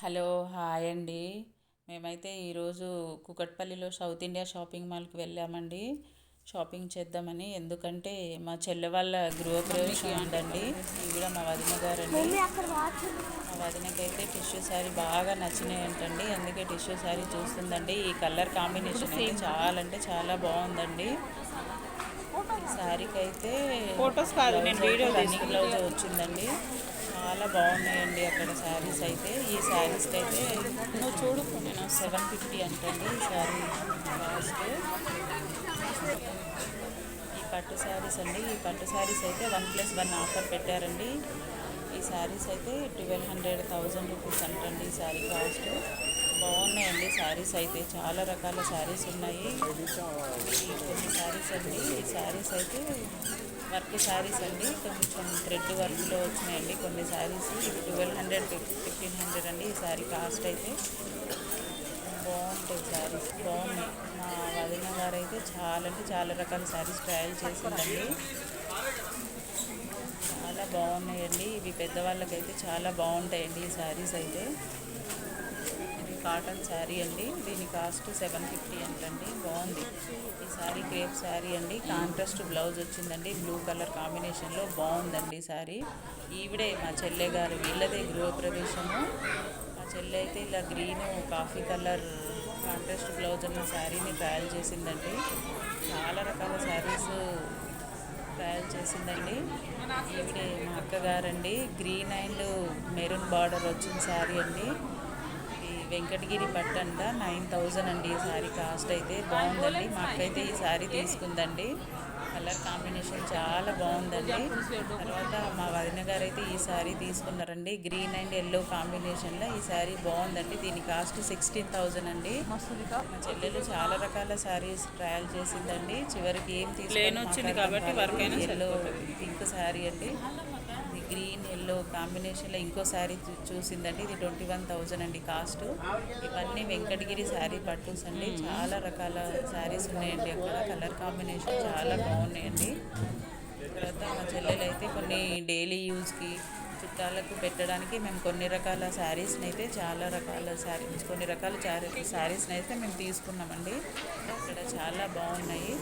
Hello hi అండి. మేమైతే ఈరోజు కుకట్పల్లిలో సౌత్ ఇండియా షాపింగ్ మాల్కి వెళ్ళామండి. షాపింగ్ చేద్దామని. ఎందుకంటే మా చెల్లె వాళ్ళ గృహప్రవేశం ఉందండి. ఈవిడ మా వదిన గారండి. మా వదినకి అయితే టిష్యూ శారీ బాగా నచ్చినాయంటండి. అందుకే టిష్యూ శారీ చూస్తుందండి. ఈ కలర్ కాంబినేషన్ అయితే చాలా అంటే చాలా బాగుందండి. ఈ శారీకి అయితే ఫొటోస్ కాదు నేను వీడియో రన్నింగ్ బ్లౌజ్ వచ్చిందండి. చాలా బాగున్నాయండి అక్కడ శారీస్ అయితే. ఈ శారీస్కి అయితే నువ్వు చూడు నేను సెవెన్ ఫిఫ్టీ అంటండి ఈ శారీ కాస్ట్ ఈ పట్టు శారీస్ అండి. ఈ పట్టు శారీస్ అయితే వన్ ప్లస్ వన్ ఆఫర్ పెట్టారండి. ఈ శారీస్ అయితే ట్వెల్వ్ హండ్రెడ్ థౌజండ్ రూపీస్ అంటండి ఈ శారీ కాస్ట్. బాగున్నాయండి శారీస్ అయితే. చాలా రకాల శారీస్ ఉన్నాయి. కొన్ని శారీస్ అండి ఈ శారీస్ అయితే వర్క్ శారీస్ అండి. కొంచెం థ్రెడ్ వర్క్లో వచ్చినాయండి కొన్ని saris. Twelve hundred fifteen hundred అండి ఈ శారీ కాస్ట్ అయితే. బాగుంటాయి శారీస్ బాగున్నాయి. మా వదిన గారు అయితే చాలా అంటే చాలా రకాల శారీస్ ట్రయల్ చేసిందండి. చాలా బాగున్నాయండి. ఇవి పెద్దవాళ్ళకైతే చాలా బాగుంటాయండి ఈ శారీస్ అయితే. కాటన్ శారీ అండి. దీని కాస్ట్ సెవెన్ ఫిఫ్టీ అంటండి బాగుంది. ఈ శారీ క్రేప్ శారీ అండి. కాంట్రాస్ట్ బ్లౌజ్ వచ్చిందండి. బ్లూ కలర్ కాంబినేషన్లో బాగుందండి శారీ. ఈవిడే మా చెల్లె గారు వీళ్ళదే గృహప్రవేశము మా చెల్లె అయితే ఇలా green coffee colour contrast blouse ఉన్న శారీని ట్రయల్ చేసిందండి. చాలా రకాల శారీస్ ట్రయల్ చేసిందండి. ఈవిడే మా అక్కగారండి. గ్రీన్ అండ్ మెరూన్ బార్డర్ వచ్చిన శారీ అండి. వెంకటగిరి పట్టు అంట. నైన్ థౌజండ్ అండి ఈ శారీ కాస్ట్ అయితే బాగుందండి. మా అక్కయితే ఈ శారీ తీసుకుందండి. కలర్ కాంబినేషన్ చాలా బాగుందండి. తర్వాత మా వదిన గారు అయితే ఈ శారీ తీసుకున్నారండి. గ్రీన్ అండ్ ఎల్లో కాంబినేషన్లో ఈ శారీ బాగుందండి. దీని కాస్ట్ సిక్స్టీన్ థౌజండ్ అండి. మా చెల్లెలు చాలా రకాల శారీస్ ట్రయల్ చేసిందండి. చివరికి ఏం అయినా ఎల్లో పింక్ శారీ అండి. గ్రీన్ ఎల్లో కాంబినేషన్లో ఇంకో శారీ చూ- చూసిందండి. ఇది ట్వంటీ వన్ థౌజండ్ అండి కాస్ట్. ఇవన్నీ వెంకటగిరి శారీ పట్టుస్ అండి. చాలా రకాల శారీస్ ఉన్నాయండి అక్కడ. కలర్ కాంబినేషన్ చాలా బాగున్నాయండి. తర్వాత మా చెల్లెలు అయితే కొన్ని డైలీ యూస్కి చుట్టాలకు పెట్టడానికి మేము కొన్ని రకాల శారీస్ని అయితే చాలా రకాల శారీస్ కొన్ని రకాల శారీస్ని అయితే మేము తీసుకున్నామండి. ఇక్కడ చాలా బాగున్నాయి.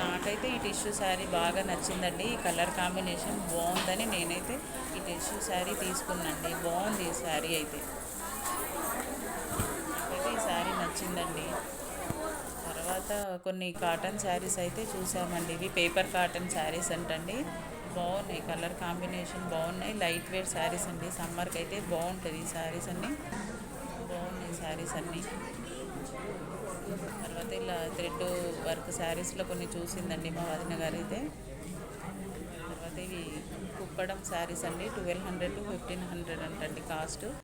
నాకైతే ఈ టిష్యూ శారీ బాగా నచ్చిందండి. ఈ కలర్ కాంబినేషన్ బాగుందని నేనైతే ఈ టిష్యూ శారీ తీసుకున్నాండి బాగుంది ఈ శారీ అయితే. నాకైతే ఈ శారీ నచ్చిందండి. తర్వాత కొన్ని కాటన్ శారీస్ అయితే చూసామండి. ఇవి పేపర్ కాటన్ శారీస్ అంటండి. బాగున్నాయి. కలర్ కాంబినేషన్ బాగున్నాయి. లైట్ వెయిట్ శారీస్ అండి సమ్మర్కి అయితే బాగుంటుంది ఈ శారీస్ అన్నీ. శారీస్ అన్నీ. తర్వాత ఇలా థ్రెడ్ వర్క్ శారీస్లో కొన్ని చూసిందండి మా వదిన గారు అయితే తర్వాత ఇవి కుప్పడం శారీస్ అండి twelve hundred to fifteen hundred అంటండి కాస్ట్.